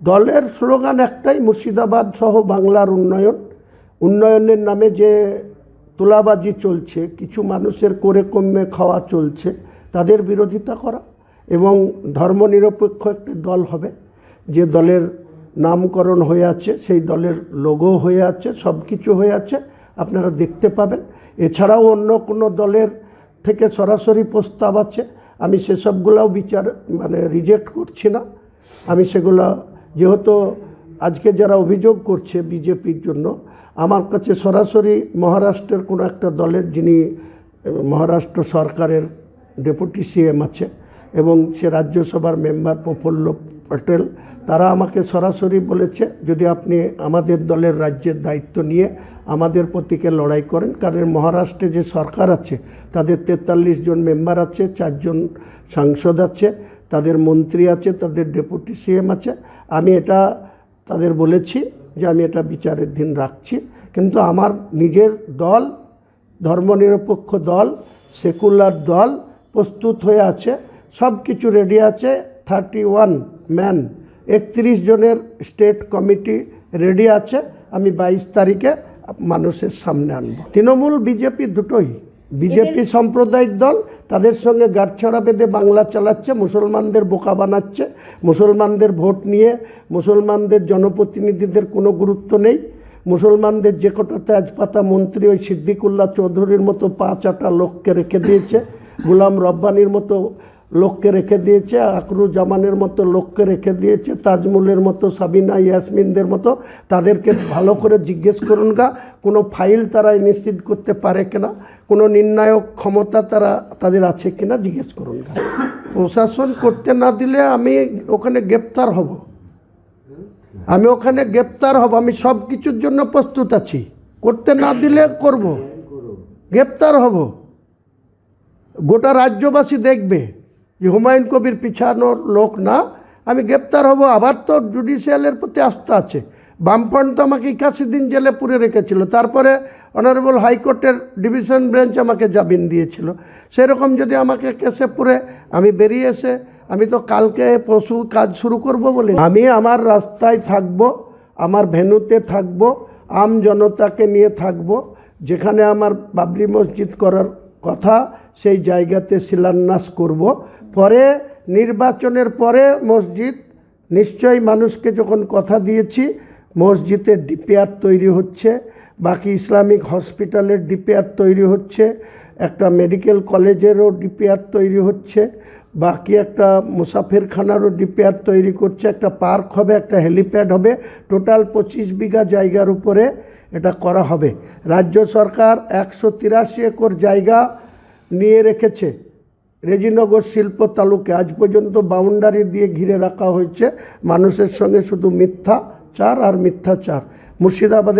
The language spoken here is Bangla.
দলের স্লোগান একটাই, মুর্শিদাবাদ সহ বাংলার উন্নয়ন। উন্নয়নের নামে যে তোলাবাজি চলছে, কিছু মানুষের করে কমে খাওয়া চলছে, তাদের বিরোধিতা করা এবং ধর্মনিরপেক্ষ একটি দল হবে। যে দলের নামকরণ হয়ে আছে, সেই দলের লোগো হয়ে আছে সব কিছু হয়ে আছে, আপনারা দেখতে পাবেন। এছাড়াও অন্য কোনো দলের থেকে সরাসরি প্রস্তাব আছে। আমি সেসবগুলোও বিচার মানে রিজেক্ট করছি না। আমি সেগুলো যেহেতু আজকে যারা অভিযোগ করছে বিজেপির জন্য, আমার কাছে সরাসরি মহারাষ্ট্রের কোনো একটা দলের যিনি, মহারাষ্ট্র সরকারের ডেপুটি সিএম আছে এবং সে রাজ্যসভার মেম্বার প্রফুল্ল পটেল, তারা আমাকে সরাসরি বলেছে, যদি আপনি আমাদের দলের রাজ্যের দায়িত্ব নিয়ে আমাদের প্রতীকে লড়াই করেন, কারণ মহারাষ্ট্রে যে সরকার আছে, তাদের তেতাল্লিশ জন মেম্বার আছে চারজন সাংসদ আছে, তাদের মন্ত্রী আছে, তাদের ডেপুটি সিএম আছে, আমি এটা তাদের বলেছি যে আমি এটা বিচারের দিন রাখছি। কিন্তু আমার নিজের দল, ধর্মনিরপেক্ষ দল, সেকুলার দল প্রস্তুত হয়ে আছে সব কিছু রেডি আছে, থার্টি ওয়ান ম্যান। একত্রিশ জনের স্টেট কমিটি রেডি আছে আমি বাইশ তারিখে মানুষের সামনে আনব। তৃণমূল বিজেপি দুটোই। বিজেপি সাম্প্রদায়িক দল তাদের সঙ্গে গাঁটছড়া বেঁধে বাংলা চালাচ্ছে মুসলমানদের বোকা বানাচ্ছে মুসলমানদের ভোট নিয়ে মুসলমানদের জনপ্রতিনিধিদের কোনো গুরুত্ব নেই মুসলমানদের যে কটা তেজপাতা মন্ত্রী ওই সিদ্দিকুল্লাহ চৌধুরীর মতো পাঁচ আটা লোককে রেখে দিয়েছে গুলাম রব্বানির মতো লোককে রেখে দিয়েছে আকরু জামানের মতো লোককে রেখে দিয়েছে, তাজমুলের মতো, সাবিনা, ইয়াসমিনদের মতো, তাদেরকে ভালো করে জিজ্ঞেস করুন গা, কোনো ফাইল তারা নিশ্চিত করতে পারে কিনা, কোনো নির্ণায়ক ক্ষমতা তারা, তাদের আছে কিনা জিজ্ঞেস করুন গা। প্রশাসন করতে না দিলে আমি ওখানে গ্রেপ্তার হব। আমি ওখানে গ্রেপ্তার হব, আমি সব কিছুর জন্য প্রস্তুত আছি। করতে না দিলে করব। গ্রেপ্তার হব। গোটা রাজ্যবাসী দেখবে। যে হুমায়ুন কবির পিছানোর লোক না। আমি গ্রেপ্তার হব, আবার তো জুডিশিয়ালের প্রতি আস্থা আছে। বামফ্রন্ট তো আমাকে একাশি দিন জেলে পুরে রেখেছিল, তারপরে অনারেবল হাইকোর্টের ডিভিশন বেঞ্চ আমাকে জামিন দিয়েছিল। সেরকম যদি আমাকে কেসে পুরে, আমি বেরিয়ে এসে, আমি তো কালকে পশু কাজ শুরু করব বলে। আমি আমার রাস্তায় থাকব, আমার ভেন্যুতে থাকব, আম জনতাকে নিয়ে থাকব, যেখানে আমার বাবরি মসজিদ করার কথা, সেই জায়গাতে শিলান্যাস করব। পরে, নির্বাচনের পরে মসজিদ, নিশ্চয়ই মানুষকে যখন কথা দিয়েছি মসজিদের ডিপিআর তৈরি হচ্ছে, বাকি ইসলামিক হসপিটালের ডিপিআর তৈরি হচ্ছে, একটা মেডিকেল কলেজেরও ডিপিআর তৈরি হচ্ছে বাকি একটা মুসাফিরখানারও ডিপিআর তৈরি করছে, একটা পার্ক হবে, একটা হেলিপ্যাড হবে টোটাল পঁচিশ বিঘা জায়গার উপরে এটা করা হবে। রাজ্য সরকার একশো তিরাশি একর জায়গা নিয়ে রেখেছে রেজিনগর শিল্প তালুকে। আজ পর্যন্ত বাউন্ডারি দিয়ে ঘিরে রাখা হয়েছে মানুষের সঙ্গে শুধু মিথ্যা চার আর মিথ্যাচার। মুর্শিদাবাদের